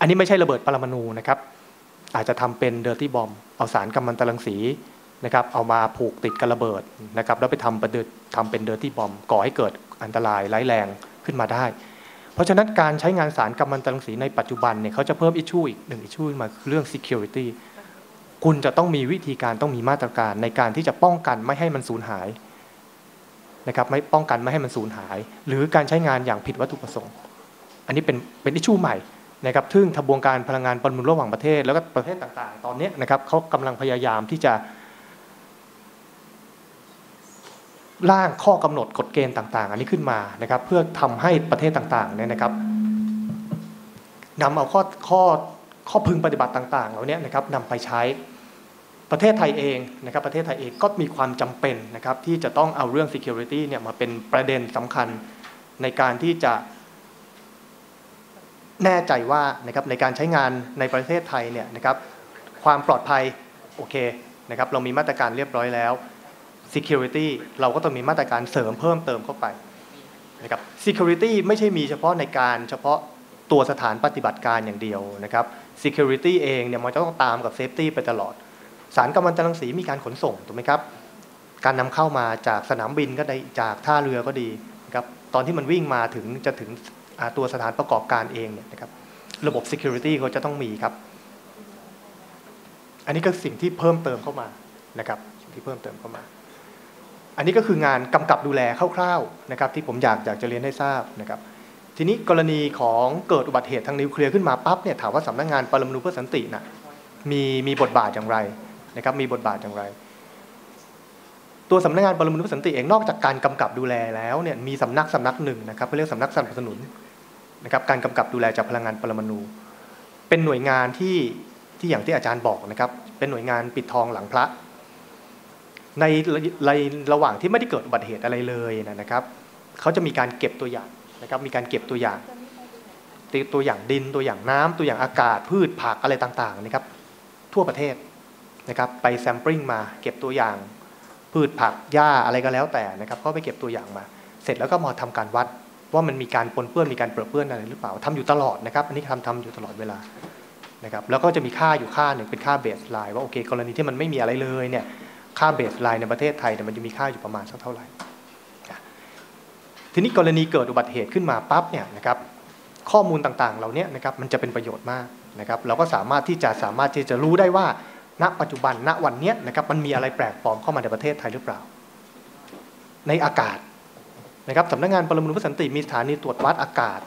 อันนี้ไม่ใช่ระเบิดปรมาณูนะครับ อาจจะทำเป็นเดอร์ตี้บอมเอาสารกัมมันตรังสีนะครับ เอามาผูกติดกับระเบิดนะครับ แล้วไปทำเป็นทำเป็นเดอร์ตี้บอมก่อให้เกิดอันตรายร้ายแรงขึ้นมาได้ เพราะฉะนั้นการใช้งานสารกัมมันตรังสีในปัจจุบันเนี่ยเขาจะเพิ่มอิชชูอีกหนึ่งอิชชูมาคือเรื่อง security คุณจะต้องมีวิธีการต้องมีมาตรการในการที่จะป้องกันไม่ให้มันสูญหายนะครับไม่ป้องกันไม่ให้มันสูญหาย หรือการใช้งานอย่างผิดวัตถุประสงค์ อันนี้เป็นเป็นอิชชูใหม่ นะครับซึ่งทบวงการพลังงานปรมาณูระหว่างประเทศ แล้วก็ประเทศต่างๆ ตอนนี้นะครับเขากำลังพยายามที่จะร่างข้อกำหนดกฎเกณฑ์ต่างๆ อันนี้ขึ้นมานะครับ เพื่อทำให้ประเทศต่างๆเนี่ยนะครับนำเอาข้อข้อข้อพึงปฏิบัติต่างๆเหล่านี้นะครับนำไปใช้ประเทศไทยเองนะครับ ประเทศไทยเองก็มีความจำเป็นนะครับ ที่จะต้องเอาเรื่อง security เนี่ยมาเป็นประเด็นสำคัญในการที่จะ แน่ใจว่านะครับในการใช้งานในประเทศไทยเนี่ยนะครับความปลอดภัยโอเคนะครับเรามีมาตรการเรียบร้อยแล้ว security เราก็ต้องมีมาตรการเสริมเพิ่มเติมเข้าไปนะครับ security ไม่ใช่มีเฉพาะในการเฉพาะตัวสถานปฏิบัติการอย่างเดียวนะครับ security เองเนี่ยมันจะต้องตามกับ safety ไปตลอด สารกัมมันตรังสีมีการขนส่งถูกไหมครับการนำเข้ามาจากสนามบินก็ได้จากท่าเรือก็ดีนะครับตอนที่มันวิ่งมาถึงจะถึง ตัวสถานประกอบการเองเนี่ยนะครับระบบ security เขาจะต้องมีครับ อันนี้ก็สิ่งที่เพิ่มเติมเข้ามานะครับสิ่งที่เพิ่มเติมเข้ามา อันนี้ก็คืองานกำกับดูแลคร่าวๆนะครับ ที่ผมอยากอยากจะเรียนให้ทราบนะครับ ทีนี้กรณีของเกิดอุบัติเหตุทางนิวเคลียร์ขึ้นมาปั๊บเนี่ยถามว่าสำนักงานปรมาณูเพื่อสันตินะมีมีบทบาทอย่างไรนะครับ มีบทบาทอย่างไร ตัวสำนักงานปรมาณูเพื่อสันติเองนอกจากการกำกับดูแลแล้วเนี่ยมีสำนักสำนักหนึ่งนะครับเขาเรียกสำนักสนับสนุน นะครับการกำกับดูแลจากพลังงานปรมาณูเป็นหน่วยงานที่ที่อย่างที่อาจารย์บอกนะครับ เป็นหน่วยงานปิดทองหลังพระ ในในระหว่างที่ไม่ได้เกิดอุบัติเหตุอะไรเลยนะครับเขาจะมีการเก็บตัวอย่างนะครับ มีการเก็บตัวอย่าง ตัวอย่างดินตัวอย่างน้ำตัวอย่างอากาศพืชผักอะไรต่างๆนะครับ ทั่วประเทศนะครับ ไปแซมปลิ้งมาเก็บตัวอย่างพืชผักหญ้าอะไรก็แล้วแต่นะครับก็ไปเก็บตัวอย่างมา เสร็จแล้วก็มาทำการวัด ว่ามันมีการปนเปื้อนมีการเปรอะเปื้อนอะไรหรือเปล่าทำอยู่ตลอดนะครับ อันนี้ทำทำอยู่ตลอดเวลานะครับแล้วก็จะมีค่าอยู่ค่าหนึ่งเป็นค่าเบสไลน์ว่าโอเค กรณีที่มันไม่มีอะไรเลยเนี่ยค่าเบสไลน์ในประเทศไทยเนี่ยมันจะมีค่าอยู่ประมาณสักเท่าไหร่ทีนี้กรณีเกิดอุบัติเหตุขึ้นมาปั๊บเนี่ยนะครับข้อมูลต่างๆ เหล่านี้นะครับมันจะเป็นประโยชน์มากนะครับเราก็สามารถที่จะสามารถที่จะรู้ได้ว่า ณปัจจุบันณวันนี้นะครับมันมีอะไรแปลกปลอมเข้ามาในประเทศไทยหรือเปล่า ในอากาศ นะครับสำนักงงานปรมาณูสันติมีสถานีตรวจวัดอากาศ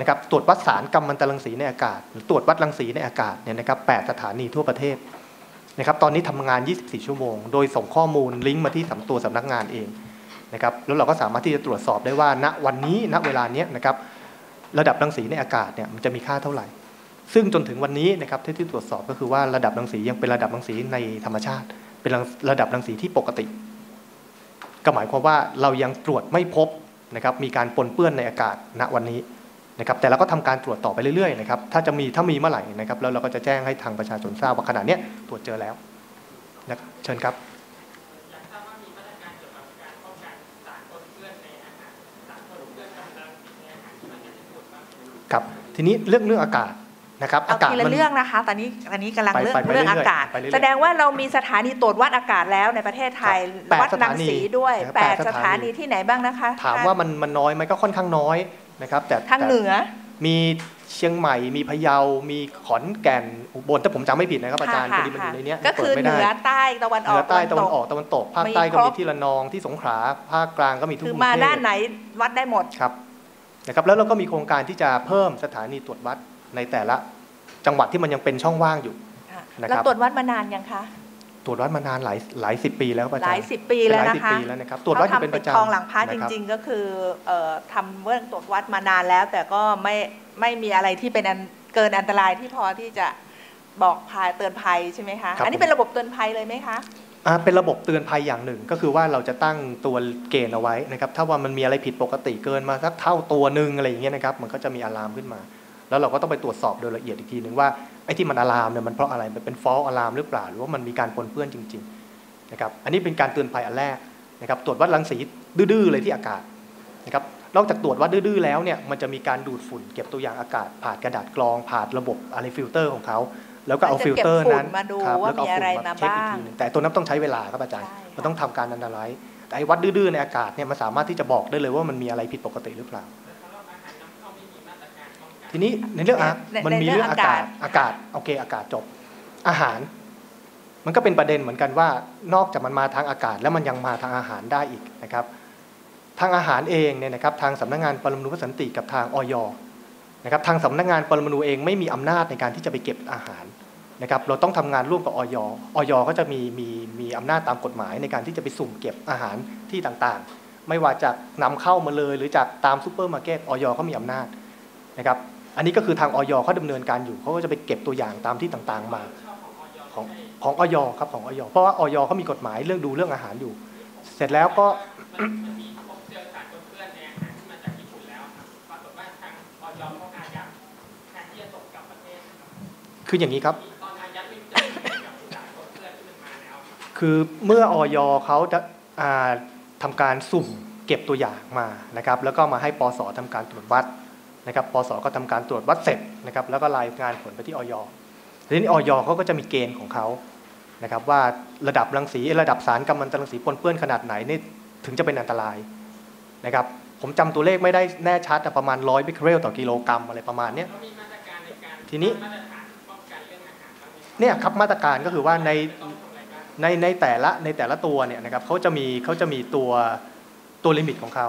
นะครับตรวจวัดสารกัมมันตรังสีในอากาศ หรือตรวจวัดรังสีในอากาศเนี่ยนะครับแสถานีทั่วประเทศนะครับตอนนี้ทำงาน 24 ชั่วโมง โดยส่งข้อมูลลิงก์มาที่สำตัวสำนักงานเองนะครับแล้วเราก็สามารถที่จะตรวจสอบได้ว่า ณวันนี้ณเวลาเนี้ยนะครับระดับรังสีในอากาศเนี่ยมันจะมีค่าเท่าไหร่ ซึ่งจนถึงวันนี้นะครับที่ที่ตรวจสอบก็คือว่าระดับรังสียังเป็นระดับรังสีในธรรมชาติ เป็นระดับรังสีที่ปกติ ก็หมายความว่าเรายังตรวจไม่พบนะครับมีการปนเปื้อนในอากาศณวันนี้นะครับแต่เราก็ทำการตรวจต่อไปเรื่อยๆนะครับถ้าจะมีถ้ามีเมื่อไหร่นะครับแล้วเราก็จะแจ้งให้ทางประชาชนทราบว่าขณะนี้ตรวจเจอแล้วนะเชิญครับครับทีนี้เรื่องเรื่องอากาศ นะครับอากาศทีละเรื่องนะคะ ตอนนี้ตอนนี้กำลังเรื่องเรื่องอากาศ แสดงว่าเรามีสถานีตรวจวัดอากาศแล้วในประเทศไทยวัดรังสีด้วยแปดสถานีที่ไหนบ้างนะคะ ถามว่ามันมันน้อยไหมก็ค่อนข้างน้อยนะครับ แต่ทางเหนือมีเชียงใหม่มีพะเยา มีขอนแก่นอุบลถ้าผมจำไม่ผิดนะครับอาจารย์พอดีมันอยู่ในนี้ก็คือเหนือใต้ตะวันออกเหนือใต้ตะวันออกตะวันตกภาคใต้ก็มีที่ระนองที่สงขลาภาคกลางก็มีทุกคือมาด้านไหนวัดได้หมดครับนะครับแล้วเราก็มีโครงการที่จะเพิ่มสถานีตรวจวัดในแต่ละ จังหวัดที่มันยังเป็นช่องว่างอยู่นะครับแล้วตรวจวัดมานานยังคะตรวจวัดมานานหลายหลายสิบปีแล้วประจหลายสิบปีแล้วนะคะปีแล้วนะครับตรวจวัดเป็นประจำทองหลังพระจริง ๆ ก็คือทำเรื่องตรวจวัดมานานแล้ว แต่ก็ไม่ไม่มีอะไรที่เป็นเกินอันตรายที่พอที่จะบอกพายเตือนภัยใช่ไหมคะอันนี้เป็นระบบเตือนภัยเลยไหมคะเป็นระบบเตือนภัยอย่างหนึ่ง ก็คือว่าเราจะตั้งตัวเกณฑ์เอาไว้นะครับถ้าว่ามันมีอะไรผิดปกติเกินมาสักเท่าตัวหนึ่งอะไรอย่างเงี้ยนะครับมันก็จะมีอะลามขึ้นมา แล้วเราก็ต้องไปตรวจสอบโดยละเอียดอีกทีหนึ่งว่าไอ้ที่มันอะลามเนี่ยมันเพราะอะไรมันเป็นฟอลอะลามหรือเปล่า หรือว่ามันมีการปนเปื้อนจริงๆนะครับอันนี้เป็นการเตือนภัยอันแรกนะครับตรวจวัดรังสีดื้อๆเลยที่อากาศนะครับนอกจากตรวจวัดดื้อๆแล้วเนี่ยมันจะมีการดูดฝุ่นเก็บตัวอย่างอากาศ ผ่านกระดาษกรอง ผ่านระบบอะไรฟิลเตอร์ของเขาแล้วก็เอามันจะฟิลเตอร์เก็บฝุ่นั้นนมาดูคบว่าแล้วก็มีอะไรฝุ่นมาเช็คอีกบ้างทีหนึ่งแต่ตัวนั้นต้องใช้เวลาครับอาจารย์ใช่ค่ะมันต้องทำการอันตรายแต่ไอ้วัดดื้อๆในอากาศเนี่ยมันสามารถที่จะบอกได้เลยว่ามันมีอะไรผิดปกติหรือเปล่า ทีนี้ในเรื่องอะในมันมีในเรื่เรื่อองงอาอากาาศศอากาศโอเคอากาศจบ อาหาร มันก็เป็นประเด็นเหมือนกันว่า นอกจากมันมาทางอากาศ แล้วมันยังมาทางอาหารได้อีกนะครับ ทางอาหารเองเนี่ยนะครับทางสำนักงานปรมาณูสันติกับทางออยนะครับทางสำนักงานปรมาณูเองไม่มีอำนาจในการที่จะไปเก็บอาหารนะครับเราต้องทำงานร่วมกับออยออยก็จะมีมีมีอำนาจตามกฎหมายในการที่จะไปสุ่มเก็บอาหารที่ต่างๆ ไม่ว่าจากนำเข้ามาเลยหรือจากตามซูเปอร์มาร์เก็ตออยก็มีอำนาจนะครับ อันนี้ก็คือทางออยเขาดำเนินการอยู่เขาก็จะไปเก็บตัวอย่างตามที่ต่างๆมาของของออยครับของออยเพราะว่าออยเขามีกฎหมายเรื่องดูเรื่องอาหารอยู่ เสร็จแล้วก็มันมันมีพบเจอสารปนเปื้อนอาหารที่มาจากญี่ปุ่นแล้วครับปรากฏว่าทางออยเขาอายัดแทนที่จะส่งกลับประเทศนะครับคืออย่างนี้ครับ คือเมื่อออยเขาจะทำการสุ่มเก็บตัวอย่างมานะครับ แล้วก็มาให้ปสทำการตรวจวัด นะครับปสก็ทำการตรวจวัดเสร็จนะครับแล้วก็รายงานผลไปที่ออยทีนี้ออยเขาก็จะมีเกณฑ์ของเขานะครับว่าระดับรังสีระดับสารกัมมันตรังสีปนเปื้อนขนาดไหนนี่ถึงจะเป็นอันตรายนะครับผมจำตัวเลขไม่ได้แน่ชัดแต่ประมาณร้อยบิเคเรลต่อกิโลกรัมอะไรประมาณเนี้ยเขามีมาตรการในการทีนี้มาตรฐานป้องกันเรื่องอาหารบ้างไหมเนี่ยครับมาตรการก็คือว่าในต้องทำอะไรบ้างในในแต่ละในแต่ละตัวเนี่ยนะครับเขาจะมีเขาจะมีตัวตัวลิมิตของเขา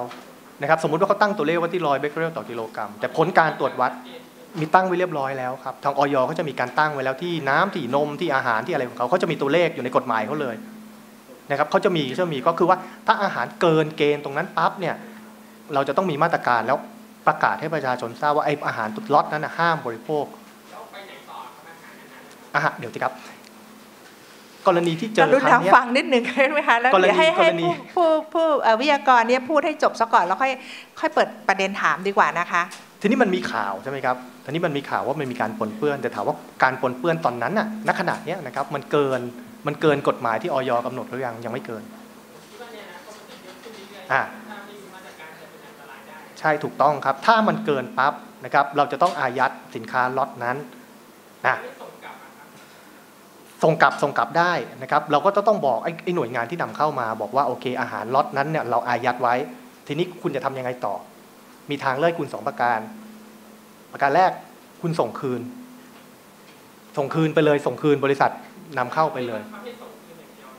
นะครับสมมุติว่าเขาตั้งตัวเลขว่าที่ร้อยเบเกอร์ต่อกิโลกรัม แต่ผลการตรวจวัดมีตั้งไว้เรียบร้อยแล้วครับทางออยเขาจะมีการตั้งไว้แล้วที่น้ำที่นมที่อาหารที่อะไรของเขาเขาจะมีตัวเลขอยู่ในกฎหมายเขาเลยนะครับเขาจะมีจะมีก็คือว่าถ้าอาหารเกินเกณฑ์ตรงนั้นปั๊บเนี่ยเราจะต้องมีมาตรการแล้วประกาศให้ประชาชนทราบว่าไออาหารตุดล็อตนั้นนะห้ามบริโภคอาหารนั้นอาหารเดี๋ยวสิครับ กรณีที่เจจะอรุนครั้ทางงเนี้ยฟังนิดหนึ่งได้ไหมคะแล้วกรณีเดี๋ยวให้ให้กรณีผู้ผู้ผู้เอ่อวิทยากรเนี่ยพูดให้จบซะก่อนแล้วค่อยค่อยเปิดประเด็นถามดีกว่านะคะ ทีนี้มันมีข่าวใช่ไหมครับทีนี้มันมีข่าวว่ามันมีการปนเปื้อนแต่ถามว่าการปนเปื้อนตอนนั้นน่ะณขนาดเนี้ยนะครับมันเกินมันเกินกฎหมายที่ออยกำหนดหรือยังยังไม่เกินคิดว่าเนี่ยนะก็มันจะเยอะขึ้นเรื่อยอ่าๆถ้าไม่มีมาตรการจะเป็นอันตรายได้ใช่ถูกต้องครับ ถ้ามันเกินปั๊บนะครับ เราจะต้องอายัดสินค้าล็อตนั้นนะ ไม่ส่งกลับอะครับ ส่งกลับส่งกลับได้นะครับ เราก็จะต้องบอกไอ้ไอ้หน่วยงานที่นำเข้ามาบอกว่าโอเคอาหารล็อตนั้นเนี่ยเราอายัดไว้ ทีนี้คุณจะทำยังไงต่อ มีทางเลือกคุณสองประการ ประการแรกคุณส่งคืน ส่งคืนไปเลย ส่งคืนบริษัทนำเข้าไปเลยเขาให้ส่งคืนอย่างเดียว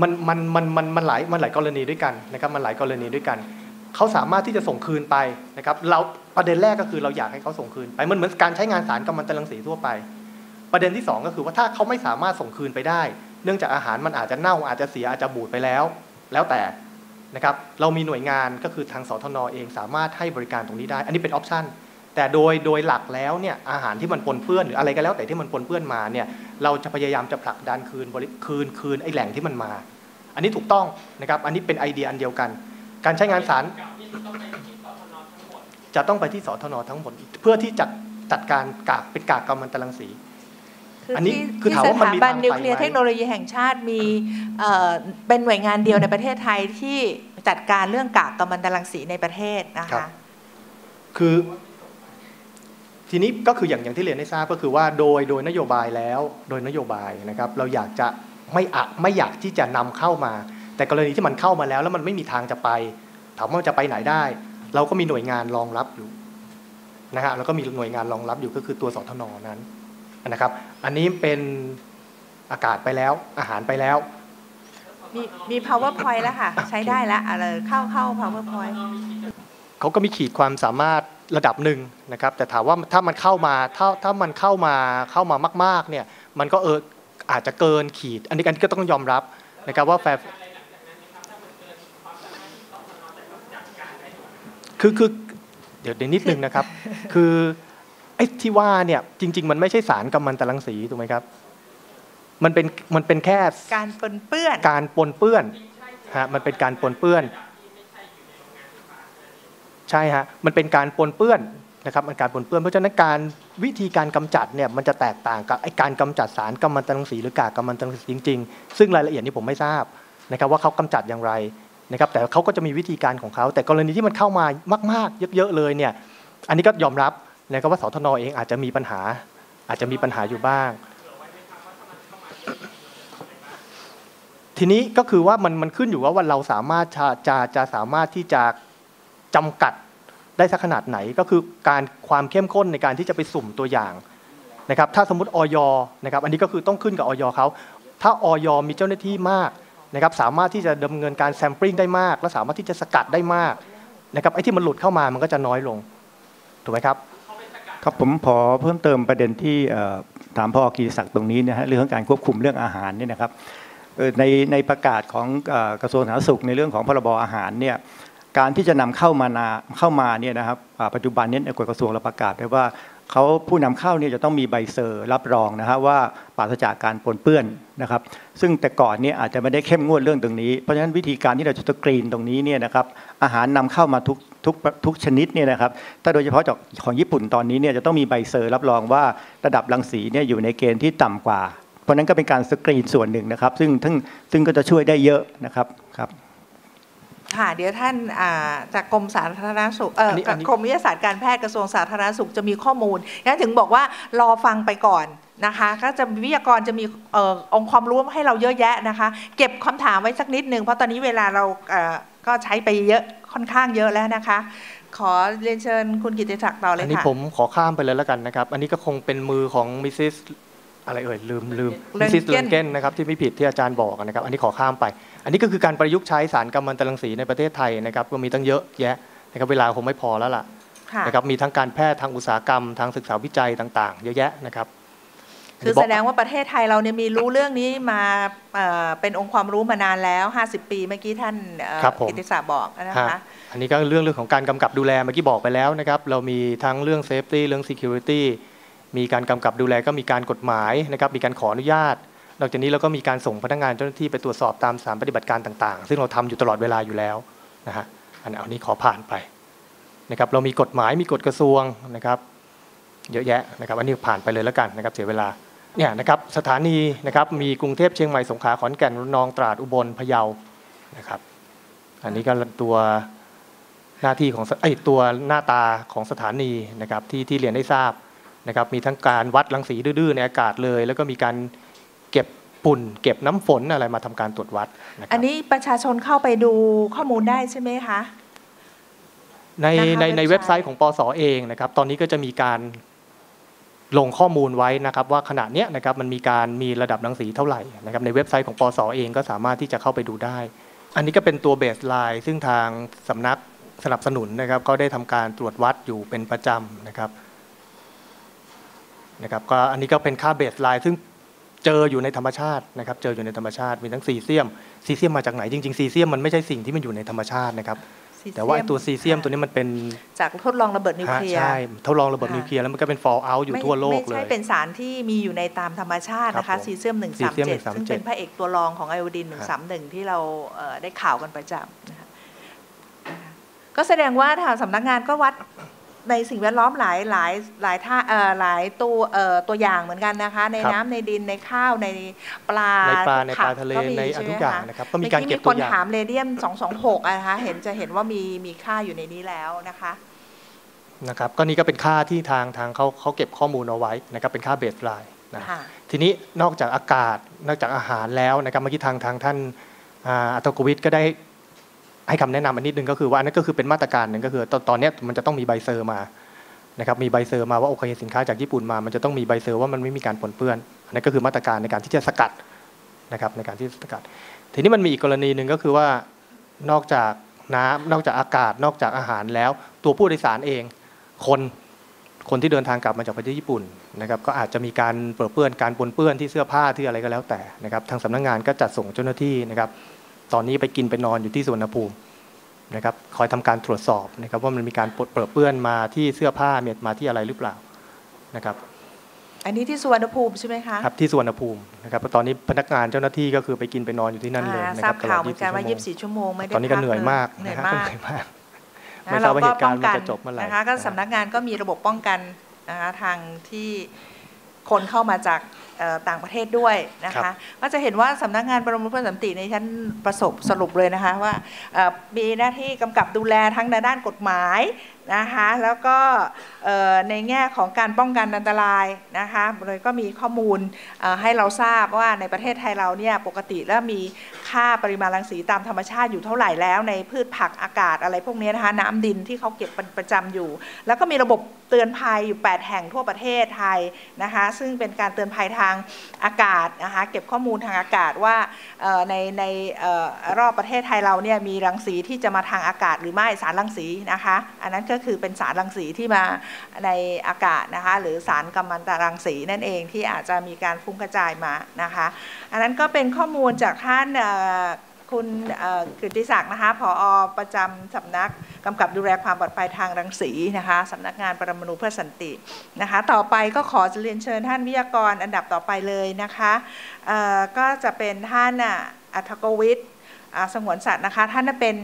มันมันมันมันมันหลายมันหลายกรณีด้วยกันนะครับ มันหลายกรณีด้วยกันเขาสามารถที่จะส่งคืนไปนะครับ เราประเด็นแรกก็คือเราอยากให้เขาส่งคืนไปมันเหมือนการใช้งานสารกัมมันตรังสีทั่วไป ประเด็นที่สองก็คือว่าถ้าเขาไม่สามารถส่งคืนไปได้ เนื่องจากอาหารมันอาจจะเน่าอาจจะเสียอาจจะบูดไปแล้ว แล้วแต่นะครับเรามีหน่วยงานก็คือทางสทนเองสามารถให้บริการตรงนี้ได้ อันนี้เป็นออปชันแต่โดยโดยหลักแล้วเนี่ยอาหารที่มันปนเปื้อนหรืออะไรก็แล้วแต่ที่มันปนเปื้อนมาเนี่ยเราจะพยายามจะผลักดันคืนบริคืนคืนไอ้แหล่งที่มันมา อันนี้ถูกต้องนะครับอันนี้เป็นไอเดียอันเดียวกัน การใช้งานสารจะต้องไปที่สทนทั้งหมด เพื่อที่จัดจัดการกากเป็นกากกัมมันตรังสี ออันนี้ที่คือที่ถามสว่ามันถามีบันทางไปนิวเคลียร์ไหมเทคโนโลยีแห่งชาติมีเอ่อเป็นหน่วยงานเดียวในประเทศไทยที่จัดการเรื่องกากกัมมันตรังสีในประเทศนะครัคะบคือทีนี้ก็คืออย่างอย่างที่เรียนให้ทราบก็คือว่าโดยโดยนโยบายแล้วโดยนโยบายนะครับ เราอยากจะไม่อะไม่อยากที่จะนำเข้ามา แต่กรณีที่มันเข้ามาแล้ว แล้วมันไม่มีทางจะไปถามว่าจะไปไหนได้ เราก็มีหน่วยงานรองรับอยู่นะฮะแล้วก็มีหน่วยงานรองรับอยู่ก็คือตัวสทนนั้น นะครับ อันนี้เป็นอากาศไปแล้วอาหารไปแล้ว มีมี powerpoint แล้วค่ะ ใช้ได้แล้วอะไรเข้าเข้า powerpoint เขาก็มีขีดความสามารถระดับหนึ่งนะครับ แต่ถามว่าถ้ามันเข้ามาถ้าถ้ามันเข้ามาเข้ามามาก ๆเนี่ยมันก็เอออาจจะเกินขีด อันนี้อันนี้ก็ต้องยอมรับนะครับว่าแฟร์คือคือเดี๋ยวเดี๋ยวนิดนึงนะครับ คือ ไอ้ที่ว่าเนี่ยจริง ๆ มันไม่ใช่สารกัมมันตรังสีถูกไหมครับ มันเป็นมันเป็นแค่การปนเปื้อน การปนเปื้อนฮะมันเป็นการปนเปื้อน ใช่ฮะมันเป็นการปนเปื้อนนะครับมันการปนเปื้อนเพราะฉะนั้นการวิธีการกำจัดเนี่ยมันจะแตกต่างกับไอการกำจัดสารกัมมันตรังสีหรือกากกัมมันตรังสีจริง ๆ ซึ่งรายละเอียดนี้ผมไม่ทราบนะครับว่าเขากำจัดอย่างไรนะครับแต่เขาก็จะมีวิธีการของเขา แต่กรณีที่มันเข้ามามาก ๆ เยอะๆเลยเนี่ยอันนี้ก็ยอมรับ นะครับว่าสทนเองอาจจะมีปัญหา อาจจะมีปัญหาอยู่บ้าง ทีนี้ก็คือว่ามันมันขึ้นอยู่ว่าวันเราสามารถจะจะจะสามารถที่จะจำกัดได้สักขนาดไหนก็คือการความเข้มข้นในการที่จะไปสุ่มตัวอย่างนะครับ ถ้าสมมติออยนะครับ อันนี้ก็คือต้องขึ้นกับออยเขาถ้าออยมีเจ้าหน้าที่มากนะครับ สามารถที่จะดำเนินการแซมปลิ้งได้มาก และสามารถที่จะสกัดได้มากนะครับไอ้ที่มันหลุดเข้ามามันก็จะน้อยลงถูกไหมครับ ครับผมขอเพิ่มเติมประเด็นที่ถามพ่อกีศักดิ์ตรงนี้นะฮะเรื่องการควบคุมเรื่องอาหารเนี่ยนะครับในในประกาศของกระทรวงสาธารณสุขในเรื่องของพรบอาหารเนี่ยการที่จะนำเข้ามานาเข้ามาเนี่ยนะครับปัจจุบันนี้ในกฎกระทรวงเราประกาศไว้ว่าเขาผู้นำเข้าเนี่ยจะต้องมีใบเซอร์รับรองนะฮะว่าปราศจากการปนเปื้อนนะครับ ซึ่งแต่ก่อนเนี่ยอาจจะไม่ได้เข้มงวดเรื่องตรงนี้เพราะฉะนั้นวิธีการที่เราจะสกรีนตรงนี้เนี่ยนะครับอาหารนำเข้ามาทุก ทุกทุกชนิดเนี่ยนะครับถ้าโดยเฉพาะจากของญี่ปุ่นตอนนี้เนี่ยจะต้องมีใบเซอร์รับรองว่าระดับรังสีเนี่ยอยู่ในเกณฑ์ที่ต่ำกว่า เพราะฉะนั้นก็เป็นการสกรีนส่วนหนึ่งนะครับ ซึ่งซึ่งซึ่งก็จะช่วยได้เยอะนะครับครับค่ะเดี๋ยวท่านอ่าจากกรมสาธารณสุขเอ่ออนนี้อันนี้กรมวิทยาศาสตร์การแพทย์กระทรวงสาธารณสุขจะมีข้อมูลงั้นถึงบอกว่ารอฟังไปก่อนนะคะก็จะวิทยากรจะมีเอ่อองค์ความรู้ให้เราเยอะแยะนะคะ เก็บคำถามไว้สักนิดหนึ่งเพราะตอนนี้เวลาเราเอ่อ ก็ใช้ไปเยอะค่อนข้างเยอะแล้วนะคะ ขอเรียนเชิญคุณกิติศักดิ์ต่อเลอัยนนี้ค่ะผมขอข้ามไปเลยแล้วกันนะครับ อันนี้ก็คงเป็นมือของมิสซิสอะไรเอ่ยลืมลืมมิสซิส Röntgen เลนเกนนะครับที่ไม่ผิดที่อาจารย์บอกนะครับ อันนี้ขอข้ามไป อันนี้ก็คือการประยุกต์ใช้สารกัมมันตรังสีในประเทศไทยนะครับก็มีตั้งเยอะแยะนะครับเวลาคงไม่พอแล้วล่ะค่ะนะครับมีทั้งการแพทย์ทางอุตสาหกรรมทางศึกษาวิจัยต่าง ๆ เยอะแยะนะครับ คือแสดงว่าประเทศไทยเราเนี่ยมีรู้เรื่องนี้มาเอ่อเป็นองค์ความรู้มานานแล้ว 50 ปีเมื่อกี้ท่านเอ่อครับผมกิติศักดิ์บอกนะฮะคะอันนี้ก็เรื่องเรื่องของการกำกับดูแลเมื่อกี้บอกไปแล้วนะครับ เรามีทั้งเรื่อง Safety เรื่อง Security มีการกำกับดูแลก็มีการกฎหมายนะครับมีการขออนุญาต นอกจากนี้เราก็มีการส่งพนักงานเจ้าหน้าที่ไปตรวจสอบตามสถานปฏิบัติการต่างๆ ซึ่งเราทำอยู่ตลอดเวลาอยู่แล้วนะฮะอันอันนี้ขอผ่านไปนะครับเรามีกฎหมายมีกฎกระทรวงนะครับ เยอะแยะนะครับ อันนี้ผ่านไปเลยแล้วกันนะครับเสียเวลา เนี่ยนะครับสถานีนะครับมีกรุงเทพเชียงใหม่สงขลาขอนแก่นระนองตราดอุบลพะเยานะครับ อันนี้ก็ตัวหน้าที่ของสไอยตัวหน้าตาของสถานีนะครับที่ที่เรียนได้ทราบนะครับมีทั้งการวัดรังสีดื้อๆในอากาศเลย แล้วก็มีการเก็บปุ่นเก็บน้ำฝนอะไรมาทำการตรวจวัดนะครับอันนี้ประชาชนเข้าไปดูข้อมูลได้ใช่ไหมคะในนะคะในในเว็เว็บบไซไซต์ต์ของปสเองนะครับ ตอนนี้ก็จะมีการ ลงข้อมูลไว้นะครับว่าขณะเนี้ยนะครับมันมีการมีระดับรังสีเท่าไหร่นะครับในเว็บไซต์ของปสเองก็สามารถที่จะเข้าไปดูได้ อันนี้ก็เป็นตัวเบสไลน์ซึ่งทางสำนักสนับสนุนนะครับก็ได้ทำการตรวจวัดอยู่เป็นประจำนะครับนะครับก็อันนี้ก็เป็นค่าเบสไลน์ซึ่งเจออยู่ในธรรมชาตินะครับเจออยู่ในธรรมชาติมีทั้งซีเซียมซีเซียมมาจากไหนจริงๆซีเซียมมันไม่ใช่สิ่งที่มันอยู่ในธรรมชาตินะครับ แต่ว่าไอ้ตัวซีเซียมตัวนี้มันเป็นจากทดลองระเบิดนิวเคลียร์ฮะใช่ทดลองระเบิดค่ะนิวเคลียร์แล้วมันก็เป็น fall out อยู่ไม่ทั่วโลกไม่เลใช่ยเป็นสารที่มีอยู่ในตามธรรมชาตินะครัคะบผมซีเซียมซีเซียม 137 ซึ่งเป็น137พระเอกตัวรองของไอโอดีน 131 ที่เราเอ่อได้ข่าวกันประจำนะคะนะคะก็แสดงว่าทางสำนักงานก็วัด ในสิ่งแวดล้อมหลายหลายหลายท่าเอ่อหลายตัวเอ่อตัวอย่างเหมือนกันนะคะ ในครับ น้ำในดินในข้าวในปลาในปลาในปลาผักทะเลก็มีในช่ไหมทุกอย่างคะนะครับก็มีการเก็บมื่ตัวคนอย่าง ถามเรเดียม 226อะนะคะเห็นจะเห็นว่ามีมีค่าอยู่ในนี้แล้วนะคะ นะครับก็นี่ก็เป็นค่าที่ทางทางเขาเขาเก็บข้อมูลเอาไว้นะครับเป็นค่าเบสไลน์นะค่ะ ทีนี้นอกจากอากาศนอกจากอาหารแล้วนะครับเมื่อกี้ทางทางท่านอ่าอัตโกวิทย์ก็ได้ ให้คำแนะนำอันนิดนึงก็คือว่าอันนั้นก็คือเป็นมาตรการหนึ่งก็คือตอนตอนนี้มันจะต้องมีใบเซอร์มานะครับมีใบเซอร์มาว่าโอเคสินค้าจากญี่ปุ่นมา มันจะต้องมีใบเซอร์ว่ามันไม่มีการปนเปื้อนอันนั้นก็คือมาตรการในการที่จะสกัดนะครับในการที่สกัด ทีนี้มันมีอีกกรณีหนึ่งก็คือว่านอกจากน้ำนอกจากอากาศนอกจากอาหารแล้ว ตัวผู้โดยสารเองคนคนที่เดินทางกลับมาจากประเทศญี่ปุ่นนะครับก็อาจจะมีการเปื้อนการปนเปื้อนที่เสื้อผ้าที่อะไรก็แล้วแต่นะครับทางสำนักงานก็จัดส่งเจ้าหน้าที่นะครับ ตอนนี้ไปกินไปนอนอยู่ที่สุวรรณภูมินะครับคอยทำการตรวจสอบนะครับว่ามันมีการปนเปื้อนมาที่เสื้อผ้าเม็ดมาที่อะไรหรือเปล่านะครับอันนี้ที่สุวรรณภูมิใช่ไหมคะครับที่สุวรรณภูมินะครับตอนนี้พนักงานเจ้าหน้าที่ก็คือไปกินไปนอนอยู่ที่นั่นเลยอ่านะทครารับบตลข่าอวดเหมือนกันว่า24 24 ชั่วโมงไม่ได้ตอนนี้ก็พัเหนื่อยมากเหนื่อยนะมาฮะกเหนื่อยมากนะไม่ทราบว่าเหตุการณ์ป้องมันจะจบเมื่อไหร่นะคะก็นะฮะสำนักงานก็มีระบบป้องกันนะคะทางที่ คนเข้ามาจากเอ่อต่างประเทศด้วยนะครัคะบก็จะเห็นว่าสำนักงานประมวลผลสันติในชั้นประสบสรุปเลยนะคะว่าเอ่อมีหน้าที่กำกับดูแลทั้งในด้านกฎหมาย นะคะแล้วก็ในแง่ของการป้องกันอันตรายนะคะเลยก็มีข้อมูลให้เราทราบว่าในประเทศไทยเราเนี่ยปกติแล้วมีค่าปริมาณรังสีตามธรรมชาติอยู่เท่าไหร่แล้ว ในพืชผักอากาศอะไรพวกนี้นะคะน้ำดินที่เขาเก็บปประจำอยู่ แล้วก็มีระบบเตือนภัยอยู่ 8 แห่งทั่วประเทศไทยนะคะซึ่งเป็นการเตือนภัยทางอากาศนะคะเก็บข้อมูลทางอากาศว่าในในออรอบประเทศไทยเราเนี่ยมีรังสีที่จะมาทางอากาศหรือไม่สารรังสีนะคะอันนั้นก็ก็คือเป็นสารรังสีที่มาในอากาศนะคะ หรือสารกัมมันตรังสีนั่นเองที่อาจจะมีการฟุ้งกระจายมานะคะ อันนั้นก็เป็นข้อมูลจากท่านคุณกฤติศักดิ์นะคะผอประจำสำนักกำกับดูแลความปลอดภัยทางรังสีนะคะสำนักงานปรมาณูเพื่อสันตินะคะ ต่อไปก็ขอเรียนเชิญท่านวิทยากรอันดับต่อไปเลยนะคะก็จะเป็นท่านอัธกวิทย์สงวนสัตว์นะคะ ท่านน่ะเป็น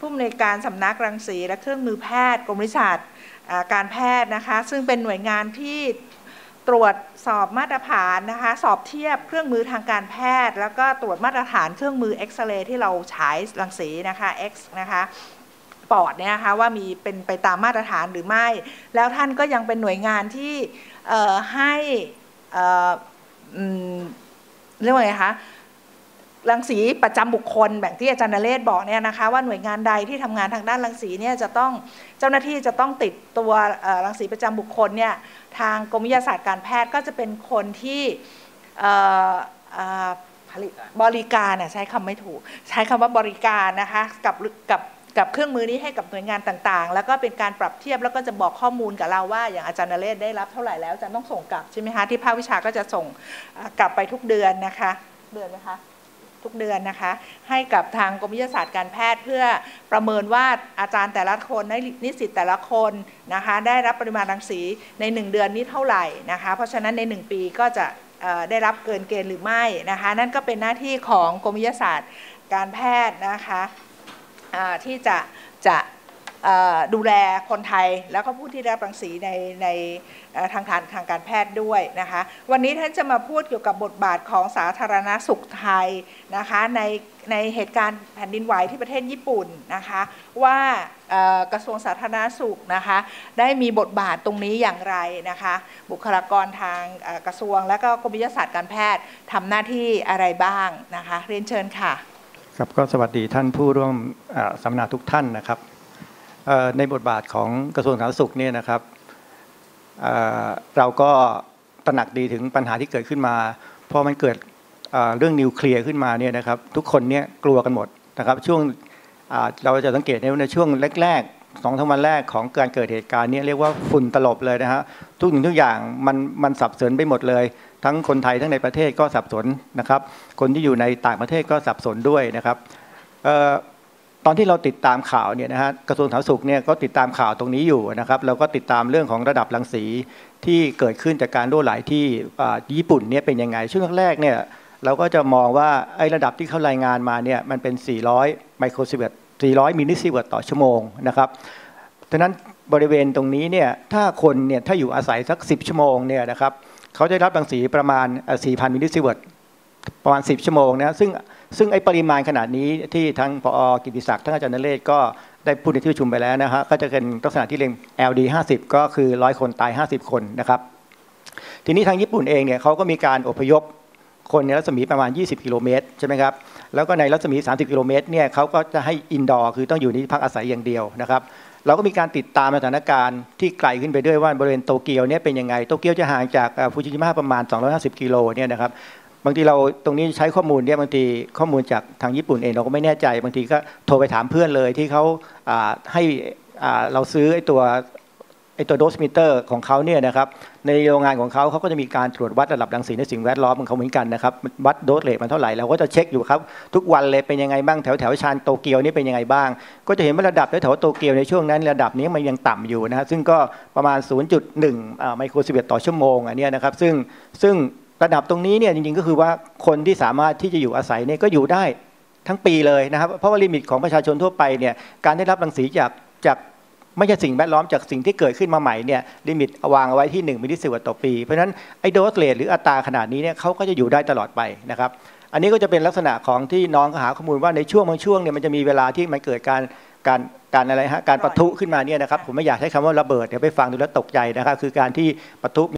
ผู้อำนวยการสำนักรังสีและเครื่องมือแพทย์กรมวิทยาการแพทย์นะคะซึ่งเป็นหน่วยงานที่ตรวจสอบมาตรฐานนะคะสอบเทียบเครื่องมือทางการแพทย์ แล้วก็ตรวจมาตรฐานเครื่องมือเอ็กซเรย์ที่เราฉายรังสีนะคะ X นะคะปอดเนี่ยนะคะว่ามีเป็นไปตามมาตรฐานหรือไม่ แล้วท่านก็ยังเป็นหน่วยงานที่ให้เอ่ออืมเรียกว่าไงคะ รังสีประจำบุคคลแบบที่อาจารย์นเรศบอกเนี่ยนะคะว่าหน่วยงานใดที่ทำงานทางด้านรังสีเนี่ยจะต้องเจ้าหน้าที่จะต้องติดตัวรังสีประจำบุคคลเนี่ยทางกรมวิทยาศาสตร์การแพทย์ก็จะเป็นคนที่ผลิตบริการน่ะใช้คำไม่ถูก ใช้คำว่าบริการนะคะกับกับกับเครื่องมือนี้ให้กับหน่วยงานต่างๆ แล้วก็เป็นการปรับเทียบแล้วก็จะบอกข้อมูลกับเราว่า อย่างอาจารย์นเรศได้รับเท่าไหร่แล้วอาจารย์ต้องส่งกลับใช่ไหมคะที่ภาควิชาก็จะส่งกลับไปทุกเดือนนะคะ เดือนไหมคะ ทุกเดือนนะคะ ให้กับทางกรมวิทยาศาสตร์การแพทย์เพื่อประเมินว่าอาจารย์แต่ละคนนิสิตแต่ละคนนะคะ ได้รับปริมาณรังสีใน 1 เดือนนี้เท่าไหร่นะคะ เพราะฉะนั้นใน 1 ปีก็จะได้รับเกินเกณฑ์หรือไม่นะคะ นั่นก็เป็นหน้าที่ของกรมวิทยาศาสตร์การแพทย์นะคะที่จะจะ ดูแลคนไทยแล้วก็ผู้ที่ได้รับรังสีในในทางการทางการแพทย์ด้วยนะคะ วันนี้ท่านจะมาพูดเกี่ยวกับบทบาทของสาธารณสุขไทยนะคะในในเหตุการณ์แผ่นดินไหวที่ประเทศญี่ปุ่นนะคะว่ากระทรวงสาธารณสุขนะคะได้มีบทบาทตรงนี้อย่างไรนะคะบุคลากรทางกระทรวง และก็กรมวิทยาศาสตร์การแพทย์ทำหน้าที่อะไรบ้างนะคะเรียนเชิญค่ะครับก็สวัสดีท่านผู้ร่วมสัมมนาทุกท่านนะครับ ในบทบาทของกระทรวงสาธารณสุขเนี่ยนะครับเราก็ตระหนักดีถึงปัญหาที่เกิดขึ้นมาพอมันเกิดเรื่องนิวเคลียร์ขึ้นมาเนี่ยนะครับ ทุกคนเนี่ยกลัวกันหมดนะครับ ช่วงเราจะสังเกตในในช่วงแรกๆสองสามวันแรกของการเกิดเหตุการณ์เนี้เรียกว่าฝุ่นตลบเลยนะฮะทุกสิ่งทุกอย่างมันมันสับสนไปหมดเลย ทั้งคนไทยทั้งในประเทศก็สับสนนะครับ คนที่อยู่ในต่างประเทศก็สับสนด้วยนะครับ ตอนที่เราติดตามข่าวเนี่ยนะฮะกระทรวงสาธารณสุขเนี่ยก็ติดตามข่าวตรงนี้อยู่นะครับเราก็ติดตามเรื่องของระดับรังสีที่เกิดขึ้นจากการรั่วไหลที่ญี่ปุ่นเนี่ยเป็นยังไงช่วงแรกเนี่ยเราก็จะมองว่าไอ้ระดับที่เขารายงานมาเนี่ยมันเป็น 400 ไมโครซิเวิร์ต400 มิลลิซิเวิร์ตต่อชั่วโมงนะครับดังนั้นบริเวณตรงนี้เนี่ยถ้าคนเนี่ยถ้าอยู่อาศัยสัก 10 ชั่วโมงเนี่ยนะครับเขาจะได้รับรังสีประมาณ 4,000 มิลลิซิเวิร์ตประมาณ 10 ชั่วโมงนะซึ่ง ซึ่งไอ้ปริมาณขนาดนี้ที่ทั้งพอกิติศักดิ์ทั้งอาจารย์นเรศก็ได้พูดในที่ประชุมไปแล้วนะฮะก็จะเป็นลักษณะที่เรียก LD 50 ก็คือ 100 คนตาย 50 คนนะครับทีนี้ทางญี่ปุ่นเองเนี่ยเขาก็มีการอพยพคนในรัศมีประมาณ 20 กิโลเมตรใช่ไหมครับแล้วก็ในรัศมี 30 กิโลเมตรเนี่ยเขาก็จะให้อินดอร์คือต้องอยู่ในที่พักอาศัยอย่างเดียวนะครับเราก็มีการติดตามสถานการณ์ที่ไกลขึ้นไปด้วยว่าบริเวณโตเกียวเนี่ยเป็นยังไงโตเกียวจะห่างจากฟูจิชิมะประมาณ 250 กิโลเนี่ยนะครับ บางทีเราตรงนี้ใช้ข้อมูลเนี่ยบางทีข้อมูลจากทางญี่ปุ่นเองเราก็ไม่แน่ใจ บางทีก็โทรไปถามเพื่อนเลยที่เขาให้เราซื้อไอ้ตัวไอ้ตัวโดสมิเตอร์ของเขาเนี่ยนะครับในโรงงานของเขาเขาก็จะมีการตรวจวัดระดับรังสีในสิ่งแวดล้อมของเขาเหมือนกันนะครับวัดโดสเรทมันเท่าไหร่เราก็จะเช็คอยู่ครับทุกวันเลยเป็นยังไงบ้างแถวแถวชานโตเกียวนี่เป็นยังไงบ้าง ก็จะเห็นว่าระดับแถวแถวโตเกียวในช่วงนั้นระดับนี้มันยังต่ำอยู่นะฮะซึ่งก็ประมาณ 0.1อ่าไมโครซิเวตต่อชั่วโมงอันนี้นะครับซึ่งซึ่ง ระดับตรงนี้เนี่ยจริงๆก็คือว่าคนที่สามารถที่จะอยู่อาศัยเนี่ยก็อยู่ได้ทั้งปีเลยนะครับ เพราะว่าลิมิตของประชาชนทั่วไปเนี่ยการได้รับรังสีจากจากไม่ใช่สิ่งแวดล้อมจากสิ่งที่เกิดขึ้นมาใหม่เนี่ยลิมิตวางเอาไว้ที่1มิลลิสิวตต่อปี เพราะฉะนั้นไอ้โดสเลทหรืออัตราขนาดนี้เนี่ยเขาก็จะอยู่ได้ตลอดไปนะครับอันนี้ก็จะเป็นลักษณะของที่น้องหาข้อมูลว่าในช่วงบางช่วงเนี่ยมันจะมีเวลาที่มันเกิดการการการอะไรฮะการปะทุขึ้นมาเนี่ยนะครับผมไม่อยากใช้คำว่าระเบิดเดี๋ยวไปฟังดูแล้วตกใจนะครับคือการที่ปะทุ